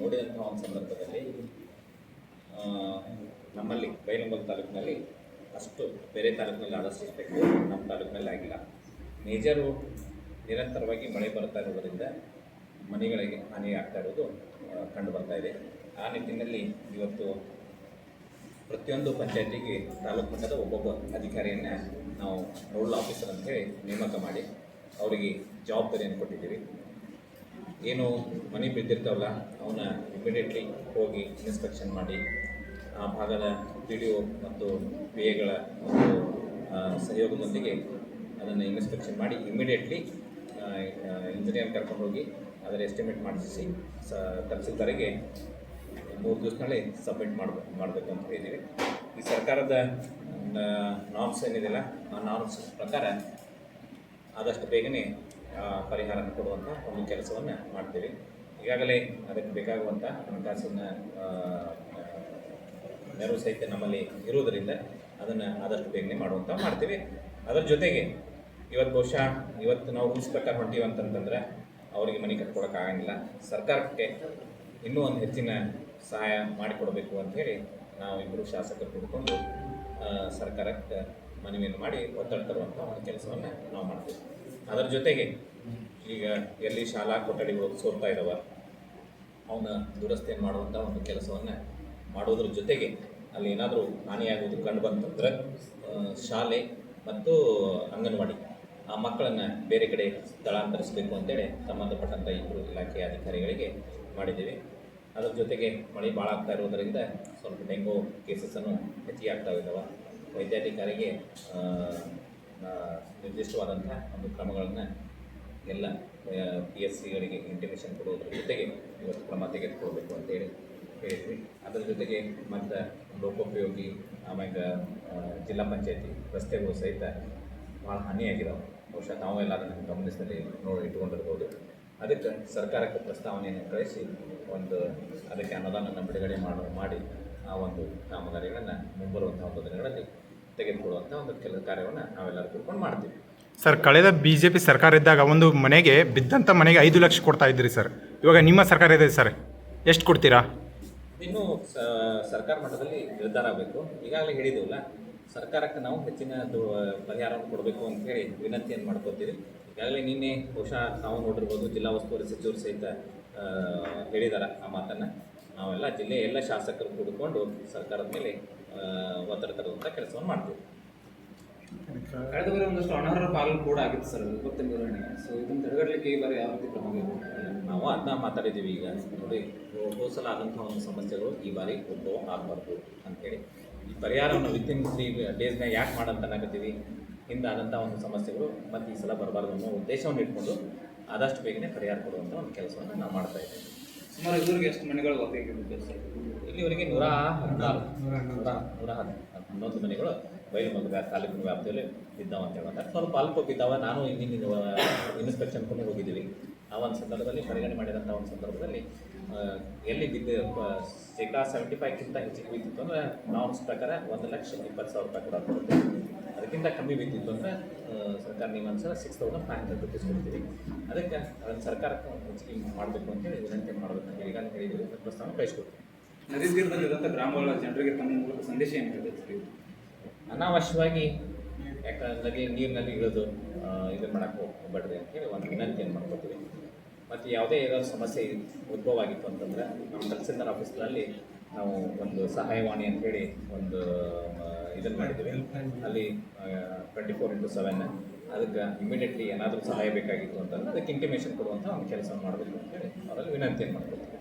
ನೋಡಿದಂಥ ಒಂದು ಸಂದರ್ಭದಲ್ಲಿ ನಮ್ಮಲ್ಲಿ ಬೈಲಂಗಲ್ ತಾಲೂಕಿನಲ್ಲಿ ಅಷ್ಟು ಬೇರೆ ತಾಲೂಕಿನಲ್ಲಿ ಆದಷ್ಟು ಸ್ಪೆಕ್ಟು ನಮ್ಮ ತಾಲೂಕಿನಲ್ಲಿ ಆಗಿಲ್ಲ. ಮೇಜರು ನಿರಂತರವಾಗಿ ಮಳೆ ಬರ್ತಾ ಇರೋದರಿಂದ ಮನೆಗಳಿಗೆ ಹಾನಿ ಆಗ್ತಾ ಇರೋದು ಕಂಡು ಬರ್ತಾ ಇದೆ. ಆ ನಿಟ್ಟಿನಲ್ಲಿ ಇವತ್ತು ಪ್ರತಿಯೊಂದು ಪಂಚಾಯತಿಗೆ ತಾಲೂಕು ಮಟ್ಟದ ಒಬ್ಬೊಬ್ಬ ಅಧಿಕಾರಿಯನ್ನು ನಾವು ನೋಡಲ್ ಆಫೀಸರ್ ಅಂತ ಹೇಳಿ ನೇಮಕ ಮಾಡಿ, ಅವರಿಗೆ ಜವಾಬ್ದಾರಿಯನ್ನು ಕೊಟ್ಟಿದ್ದೀವಿ. ಏನು ಮನೆ ಬಿದ್ದಿರ್ತಾವಲ್ಲ, ಅವನ್ನ ಇಮಿಡಿಯೇಟ್ಲಿ ಹೋಗಿ ಇನ್ಸ್ಪೆಕ್ಷನ್ ಮಾಡಿ, ಆ ಭಾಗದ ಪಿ ಡಿ ಒ ಮತ್ತು ಪಿ ಎಗಳ ಒಂದು ಸಹಯೋಗದೊಂದಿಗೆ ಅದನ್ನು ಇನ್ಸ್ಪೆಕ್ಷನ್ ಮಾಡಿ ಇಮಿಡಿಯೇಟ್ಲಿ ಇಂಜಿನಿಯರ್ ಕರ್ಕೊಂಡು ಹೋಗಿ ಅದರ ಎಸ್ಟಿಮೇಟ್ ಮಾಡಿಸಿ, ಸ, ತಹಸೀಲ್ದಾರಿಗೆ ಮೂರು ದಿವಸದಲ್ಲಿ ಸಬ್ಮಿಟ್ ಮಾಡಬೇಕು ಮಾಡಬೇಕು ಅಂತ ಹೇಳಿದ್ದೀವಿ ಈ ಸರ್ಕಾರದ ನಾರ್ಮ್ಸ್ ಏನಿದೆಯಲ್ಲ, ಆ ನಾರ್ಮ್ಸ್ ಪ್ರಕಾರ ಆದಷ್ಟು ಬೇಗನೆ ಆ, ಪರಿಹಾರನ ಕೊಡುವಂಥ ಒಂದು ಕೆಲಸವನ್ನು ಮಾಡ್ತೀವಿ. ಈಗಾಗಲೇ ಅದಕ್ಕೆ ಬೇಕಾಗುವಂಥ ಹಣಕಾಸಿನ ನೆರವು ಸಹಿತ ನಮ್ಮಲ್ಲಿ ಇರುವುದರಿಂದ ಅದನ್ನು ಆದಷ್ಟು ಬೇಗನೆ ಮಾಡುವಂಥ ಮಾಡ್ತೀವಿ. ಅದರ ಜೊತೆಗೆ ಇವತ್ತು ಬಹುಶಃ ಇವತ್ತು ನಾವು ರೂಲ್ಸ್ ಪ್ರಕಾರ ಹೊಂಟೀವಿ ಅಂತಂತಂದ್ರೆ ಅವರಿಗೆ ಮನೆ ಕಟ್ಕೊಡೋಕ್ಕಾಗಂಗಿಲ್ಲ ಸರ್ಕಾರಕ್ಕೆ ಇನ್ನೂ ಒಂದು ಹೆಚ್ಚಿನ ಸಹಾಯ ಮಾಡಿಕೊಡಬೇಕು ಅಂಥೇಳಿ ನಾವು ಇಬ್ಬರು ಶಾಸಕರು ಕೂಡಿಕೊಂಡು ಸರ್ಕಾರಕ್ಕೆ ಮನವಿಯನ್ನು ಮಾಡಿ ಒತ್ತಡ ತರುವಂಥ ಒಂದು ಕೆಲಸವನ್ನು ನಾವು ಮಾಡ್ತೀವಿ. ಅದರ ಜೊತೆಗೆ ಈಗ ಎಲ್ಲಿ ಶಾಲಾ ಕೊಠಡಿಗಳು ಸೋರ್ತಾ ಇದ್ದಾವೆ ಅವನ ದುರಸ್ತಿ ಮಾಡುವಂಥ ಒಂದು ಕೆಲಸವನ್ನು ಮಾಡೋದ್ರ ಜೊತೆಗೆ ಅಲ್ಲಿ ಏನಾದರೂ ಹಾನಿಯಾಗೋದು ಕಂಡು ಬಂತಂದ್ರೆ ಶಾಲೆ ಮತ್ತು ಅಂಗನವಾಡಿ ಆ ಮಕ್ಕಳನ್ನು ಬೇರೆ ಕಡೆ ಸ್ಥಳಾಂತರಿಸಬೇಕು ಅಂತೇಳಿ ಸಂಬಂಧಪಟ್ಟಂಥ ಇಬ್ಬರು ಇಲಾಖೆಯ ಅಧಿಕಾರಿಗಳಿಗೆ ಮಾಡಿದ್ದೀವಿ. ಅದರ ಜೊತೆಗೆ ಮಳೆ ಭಾಳ ಆಗ್ತಾ ಇರೋದರಿಂದ ಸ್ವಲ್ಪ ಡೆಂಗೂ ಕೇಸಸ್ಸನ್ನು ಹೆಚ್ಚಿಗೆ ಆಗ್ತಾ ಇದ್ದಾವೆ ವೈದ್ಯಾಧಿಕಾರಿಗೆ ನಿರ್ದಿಷ್ಟವಾದಂಥ ಒಂದು ಕ್ರಮಗಳನ್ನು ಎಲ್ಲ ಪಿ ಎಸ್ ಸಿಗಳಿಗೆ ಇಂಟಿಮೇಷನ್ ಕೊಡೋದ್ರ ಜೊತೆಗೆ ಇವತ್ತು ಕ್ರಮ ತೆಗೆದುಕೊಳ್ಬೇಕು ಅಂತೇಳಿ ಹೇಳಿದ್ವಿ. ಅದರ ಜೊತೆಗೆ ಮತ್ತು ಲೋಕೋಪಯೋಗಿ ಆಮ್ಯಾಗ ಆ, ಜಿಲ್ಲಾ ಪಂಚಾಯತಿ ರಸ್ತೆಗಳು ಸಹಿತ ಭಾಳ ಹಾನಿಯಾಗಿದ್ದಾವೆ ಬಹುಶಃ ನಾವೆಲ್ಲ ಅದನ್ನು ಗಮನಿಸಿದಲ್ಲಿ ನೋಡಿ ಇಟ್ಕೊಂಡಿರ್ಬೋದು ಅದಕ್ಕೆ ಸರ್ಕಾರಕ್ಕೆ ಪ್ರಸ್ತಾವನೆಯನ್ನು ಕಳಿಸಿ ಒಂದು ಅದಕ್ಕೆ ಅನುದಾನವನ್ನು ಬಿಡುಗಡೆ ಮಾಡೋ ಮಾಡಿ ಆ ಒಂದು ಕಾಮಗಾರಿಗಳನ್ನು ಮುಂಬರುವಂಥ ಒಂದು ದಿನಗಳಲ್ಲಿ ತೆಗೆದುಕೊಳ್ಳುವಂಥ ಒಂದು ಕೆಲಸ ಕಾರ್ಯವನ್ನು ನಾವೆಲ್ಲರೂ ತಿಳ್ಕೊಂಡು ಮಾಡ್ತೀವಿ. ಸರ್, ಕಳೆದ ಬಿ ಜೆ ಪಿ ಸರ್ಕಾರ ಇದ್ದಾಗ ಒಂದು ಮನೆಗೆ ಬಿದ್ದಂಥ ಮನೆಗೆ ಐದು ಲಕ್ಷ ಕೊಡ್ತಾ ಇದ್ರಿ ಸರ್. ಇವಾಗ ನಿಮ್ಮ ಸರ್ಕಾರ ಇದೆ ಸರ್. ಎಷ್ಟು ಕೊಡ್ತೀರಾ? ಇನ್ನು ಸರ್ಕಾರ ಮಟ್ಟದಲ್ಲಿ ನಿರ್ಧಾರ ಆಗಬೇಕು. ಈಗಾಗಲೇ ಹೇಳಿದೆವಲ್ಲ, ಸರ್ಕಾರಕ್ಕೆ ನಾವು ಹೆಚ್ಚಿನ ಪರಿಹಾರವನ್ನು ಕೊಡಬೇಕು ಅಂತ ಹೇಳಿ ವಿನಂತಿಯನ್ನು ಮಾಡ್ಕೋತೀವಿ. ಈಗಾಗಲೇ ನಿನ್ನೆ ಬಹುಶಃ ನಾವು ನೋಡಿರ್ಬೋದು, ಜಿಲ್ಲಾ ಉಸ್ತುವಾರಿ ಸಚಿವರು ಸಹಿತ ಹೇಳಿದ್ದಾರೆ ಆ ಮಾತನ್ನು. ನಾವೆಲ್ಲ ಜಿಲ್ಲೆಯ ಎಲ್ಲ ಶಾಸಕರು ಕೂಡಿಕೊಂಡು ಸರ್ಕಾರದ ಮೇಲೆ ಒತ್ತಡ ತರುವಂಥ ಕೆಲಸವನ್ನು ಮಾಡ್ತೀವಿ. ಕಳೆದ ಬಾರಿ ಒಂದಷ್ಟು ಅನರ್ಹ ಪಾಲು ಕೂಡ ಆಗಿತ್ತು ಸರ್ ವಿಪತ್ತು ನಿರ್ವಹಣೆ ಸೊ ಇದನ್ನು ತಡೆಗಟ್ಟಲಿಕ್ಕೆ ಈ ಬಾರಿ ಯಾವ ರೀತಿ ಕ್ರಮ ನಾವು ಅದನ್ನ ಮಾತಾಡಿದ್ದೀವಿ ಈಗ. ನೋಡಿ ಹೋದ ಸಲ ಆದಂಥ ಒಂದು ಸಮಸ್ಯೆಗಳು ಈ ಬಾರಿ ಉದ್ಭವ ಆಗಬಾರ್ದು ಅಂತೇಳಿ. ಈ ಪರಿಹಾರವನ್ನು ವಿತಿನ್ ತ್ರೀ ಡೇಸ್ನಾಗ ಯಾಕೆ ಮಾಡಂತ ಅನ್ನಕತ್ತೀವಿ ಹಿಂದೆ ಆದಂಥ ಒಂದು ಸಮಸ್ಯೆಗಳು ಮತ್ತು ಈ ಸಲ ಬರಬಾರ್ದು ಅನ್ನೋ ಉದ್ದೇಶವನ್ನು ಇಟ್ಕೊಂಡು ಆದಷ್ಟು ಬೇಗನೆ ಪರಿಹಾರ ಕೊಡುವಂಥ ಒಂದು ಕೆಲಸವನ್ನು ನಾವು ಮಾಡ್ತಾ ಇದ್ದೀವಿ. ಸುಮಾರು ಇದುವರೆಗೆ ಎಷ್ಟು ಮನೆಗಳು ಇಲ್ಲಿವರೆಗೆ ನೂರ ಹದಿನಾರು. ನೂರ ನೂರ ಹನ್ನೊಂದು ಮನೆಗಳು ಬಯಲು ಮಗ ತಾಲೂಕಿನ ವ್ಯಾಪ್ತಿಯಲ್ಲಿ ಬಿದ್ದಾವ ಅಂತ ಹೇಳ್ತಾರೆ ಸ್ವಲ್ಪ ಅಲ್ಪ ಬಿದ್ದಾವ ನಾನು ಇಂದಿನ ಇನ್ಸ್ಪೆಕ್ಷನ್ ಕೂಡ ಹೋಗಿದ್ದೀವಿ. ಆ ಒಂದು ಸಂದರ್ಭದಲ್ಲಿ ಪರಿಗಣನೆ ಮಾಡಿದಂಥ ಒಂದು ಸಂದರ್ಭದಲ್ಲಿ ಎಲ್ಲಿ ಬಿದ್ದು ಶೇಕಡಾ ಸೆವೆಂಟಿ ಫೈವ್ಕ್ಕಿಂತ ಹೆಚ್ಚಿಗೆ ಬಿದ್ದಿತ್ತು ಅಂದರೆ ನಾರ್ಮ್ಸ್ ಪ್ರಕಾರ ಒಂದು ಲಕ್ಷ ಇಪ್ಪತ್ತು ಸಾವಿರ ರೂಪಾಯಿ ಕೂಡ ಕೊಡುತ್ತೆ. ಅದಕ್ಕಿಂತ ಕಮ್ಮಿ ಬಿದ್ದಿತ್ತು ಅಂದರೆ ಸರ್ಕಾರ ನಿಯಮಾನುಸಾರ six thousand five hundred rupees ಕೊಡ್ತೀವಿ. ಅದಕ್ಕೆ ಅದನ್ನು ಸರ್ಕಾರಕ್ಕೆ ಹೆಚ್ಚಿಗೆ ಮಾಡಬೇಕು ಅಂತೇಳಿ ವಿನಂತಿ ಮಾಡಬೇಕು ಅಂತ ಈಗಾಗಲೇ ಹೇಳಿದ್ದೀವಿ. ಪ್ರಸ್ತಾವನೆ ಪ್ರಸ್ತಾವ ಕಳಿಸ್ಕೊಡ್ತೀವಿ ನದಿ ತೀರದಲ್ಲಿರುವಂಥ ಗ್ರಾಮಗಳ ಜನರಿಗೆ ತಮ್ಮ ಮೂಲಕ ಸಂದೇಶ ಏನು ಹೇಳಬೇಕು? ಅನಾವಶ್ಯವಾಗಿ ಯಾಕಂದ್ರೆ ನೀರಿನಲ್ಲಿ ಇಳಿದು ಇದು ಮಾಡೋಕ್ಕೆ ಅಂತ ಹೇಳಿ ಒಂದು ವಿನಂತಿಯನ್ನು ಮಾಡ್ಕೊತೀವಿ. ಮತ್ತು ಯಾವುದೇ ಏನಾದ್ರು ಸಮಸ್ಯೆ ಉದ್ಭವ ಆಗಿತ್ತು ಅಂತಂದರೆ ನಮ್ಮ ತಹಸೀಲ್ದಾರ್ ಆಫೀಸ್ನಲ್ಲಿ ನಾವು ಒಂದು ಸಹಾಯವಾಣಿ ಅಂಥೇಳಿ ಒಂದು ಇದನ್ನು ಮಾಡಿದ್ದೀವಿ. ಅಲ್ಲಿ ಟ್ವೆಂಟಿ ಫೋರ್ ಇಂಟು ಸೆವೆನ್ ಅದಕ್ಕೆ ಇಮಿಡಿಯೇಟ್ಲಿ ಏನಾದರೂ ಸಹಾಯ ಬೇಕಾಗಿತ್ತು ಅಂತಂದರೆ ಅದಕ್ಕೆ ಇಂಟಿಮೇಷನ್ ಕೊಡುವಂಥ ಒಂದು ಕೆಲಸ ಮಾಡಬೇಕು ಅಂತೇಳಿ ಅವರಲ್ಲಿ ವಿನಂತಿಯನ್ನು ಮಾಡ್ಕೊಳ್ತೀವಿ